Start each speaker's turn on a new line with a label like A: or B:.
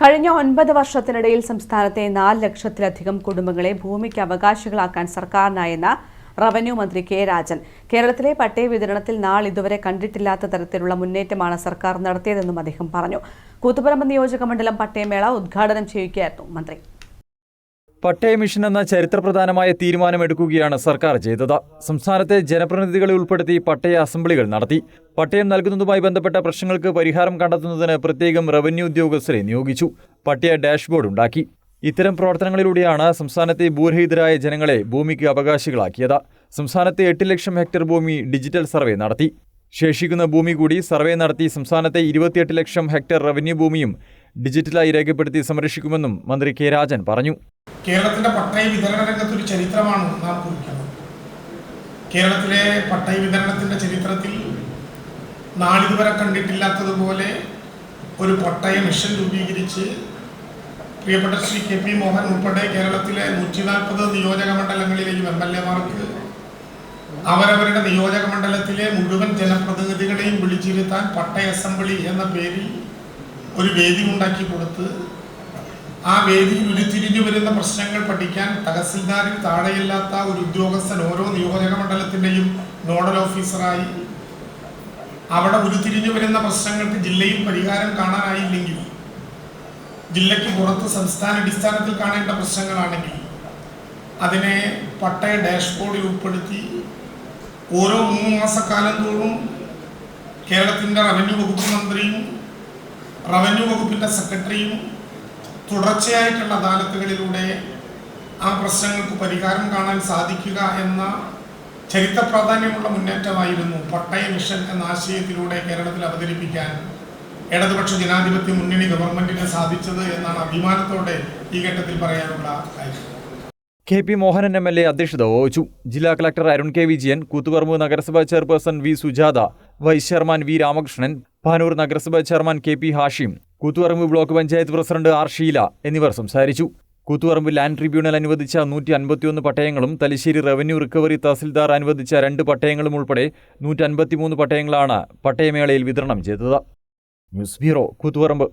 A: കഴിഞ്ഞ ഒൻപത് വർഷത്തിനിടയിൽ സംസ്ഥാനത്തെ നാല് ലക്ഷത്തിലധികം കുടുംബങ്ങളെ ഭൂമിക്ക് അവകാശികളാക്കാൻ സർക്കാരിനായെന്ന റവന്യൂ മന്ത്രി കെ രാജൻ. കേരളത്തിലെ പട്ടയ വിതരണത്തിൽ ഇതുവരെ കണ്ടിട്ടില്ലാത്ത തരത്തിലുള്ള മുന്നേറ്റമാണ് സർക്കാർ നടത്തിയതെന്നും അദ്ദേഹം പറഞ്ഞു. കൂത്തുപറമ്പ് നിയോജക മണ്ഡലം പട്ടയമേള ഉദ്ഘാടനം ചെയ്യുകയായിരുന്നു മന്ത്രി.
B: പട്ടയ മിഷൻ എന്ന ചരിത്രപ്രധാനമായ തീരുമാനമെടുക്കുകയാണ് സർക്കാർ ചെയ്തത്. സംസ്ഥാനത്തെ ജനപ്രതിനിധികളെ ഉൾപ്പെടുത്തി പട്ടയ അസംബ്ലികൾ നടത്തി. പട്ടയം നൽകുന്നതുമായി ബന്ധപ്പെട്ട പ്രശ്നങ്ങൾക്ക് പരിഹാരം കണ്ടെത്തുന്നതിന് പ്രത്യേകം റവന്യൂ ഉദ്യോഗസ്ഥരെ നിയോഗിച്ചു. പട്ടയ ഡാഷ്ബോർഡ് ഉണ്ടാക്കി. ഇത്തരം പ്രവർത്തനങ്ങളിലൂടെയാണ് സംസ്ഥാനത്തെ ഭൂരഹിതരായ ജനങ്ങളെ ഭൂമിക്ക് അവകാശികളാക്കിയത്. സംസ്ഥാനത്തെ എട്ട് ലക്ഷം ഹെക്ടർ ഭൂമി ഡിജിറ്റൽ സർവേ നടത്തി. ശേഷിക്കുന്ന ഭൂമി കൂടി സർവേ നടത്തി സംസ്ഥാനത്തെ ഇരുപത്തിയെട്ട് ലക്ഷം ഹെക്ടർ റവന്യൂ ഭൂമിയും ഡിജിറ്റലായി രേഖപ്പെടുത്തി സംരക്ഷിക്കുമെന്നും മന്ത്രി കെ രാജൻ പറഞ്ഞു.
C: കേരളത്തിന്റെ പട്ടയ വിതരണ രംഗത്ത് ഒരു ചരിത്രമാണ് നാം കുറിക്കുന്നത്. കേരളത്തിലെ പട്ടയ വിതരണത്തിന്റെ ചരിത്രത്തിൽ നാളിതുവരെ കണ്ടിട്ടില്ലാത്തതുപോലെ ഒരു പട്ടയ മിഷൻ രൂപീകരിച്ച് പ്രിയപ്പെട്ട ശ്രീ കെ പി മോഹൻ ഉൾപ്പെടെ കേരളത്തിലെ നൂറ്റി നാൽപ്പത് നിയോജക മണ്ഡലങ്ങളിലെയും എം എൽ എമാർക്ക് അവരവരുടെ നിയോജക മണ്ഡലത്തിലെ മുഴുവൻ ജനപ്രതിനിധികളെയും വിളിച്ചിരുത്താൻ പട്ടയ അസംബ്ലി എന്ന പേരിൽ ഒരു വേദി ഉണ്ടാക്കി കൊടുത്ത് ആ വേദിയിൽ ഉരുത്തിരിഞ്ഞു വരുന്ന പ്രശ്നങ്ങൾ പഠിക്കാൻ തഹസിൽദാരിൽ താഴെയില്ലാത്ത ഒരു ഉദ്യോഗസ്ഥൻ ഓരോ നിയോജക മണ്ഡലത്തിന്റെയും നോഡൽ ഓഫീസറായി അവിടെ ഉരുത്തിരിഞ്ഞു വരുന്ന പ്രശ്നങ്ങൾക്ക് ജില്ലയിൽ പരിഹാരം കാണാനായില്ലെങ്കിൽ ജില്ലയ്ക്ക് പുറത്ത് സംസ്ഥാന അടിസ്ഥാനത്തിൽ കാണേണ്ട പ്രശ്നങ്ങളാണെങ്കിൽ അതിനെ പട്ടയ ഡാഷ്ബോർഡിൽ ഉൾപ്പെടുത്തി ഓരോ മൂന്ന് മാസക്കാലം തോറും കേരളത്തിന്റെ റവന്യൂ വകുപ്പ് മന്ത്രിയും റവന്യൂ വകുപ്പിന്റെ സെക്രട്ടറിയും തുടർച്ചയായിട്ടുള്ള അദാലത്തുകളിലൂടെ ആ പ്രശ്നങ്ങൾക്ക് പരിഹാരം കാണാൻ സാധിക്കുക എന്ന ചരിത്ര പ്രാധാന്യമുള്ള മുന്നേറ്റമായിരുന്നു പട്ടയ മിഷൻ എന്ന ആശയത്തിലൂടെ കേരളത്തിൽ അവതരിപ്പിക്കാൻ ഇടതുപക്ഷ ജനാധിപത്യ മുന്നണി ഗവൺമെന്റിന് സാധിച്ചത് എന്നാണ് അഭിമാനത്തോടെ ഈ ഘട്ടത്തിൽ പറയാനുള്ള കാര്യം.
B: K P Mohanan M L A അധ്യക്ഷത വഹിച്ചു. ജില്ലാ കളക്ടർ അരുൺ കെ വിജയൻ കൂത്തുപറമ്പ് നഗരസഭാ chairperson V Sujatha vice chairman V Ramakrishnan Panoor നഗരസഭാ chairman K P Hashim Koothuparamba block panchayat president R Sheela എന്നിവർ സംസാരിച്ചു. കൂത്തുപറമ്പ് ലാൻഡ് ട്രിബ്യൂണൽ അനുവദിച്ച നൂറ്റി അൻപത്തിയൊന്ന് പട്ടയങ്ങളും തലശ്ശേരി റവന്യൂ റിക്കവറി തഹസിൽദാർ അനുവദിച്ച രണ്ട് പട്ടയങ്ങളും ഉൾപ്പെടെ നൂറ്റി അൻപത്തിമൂന്ന് പട്ടയങ്ങളാണ് പട്ടയമേളയിൽ വിതരണം ചെയ്തത്. News bureau Koothuparamba.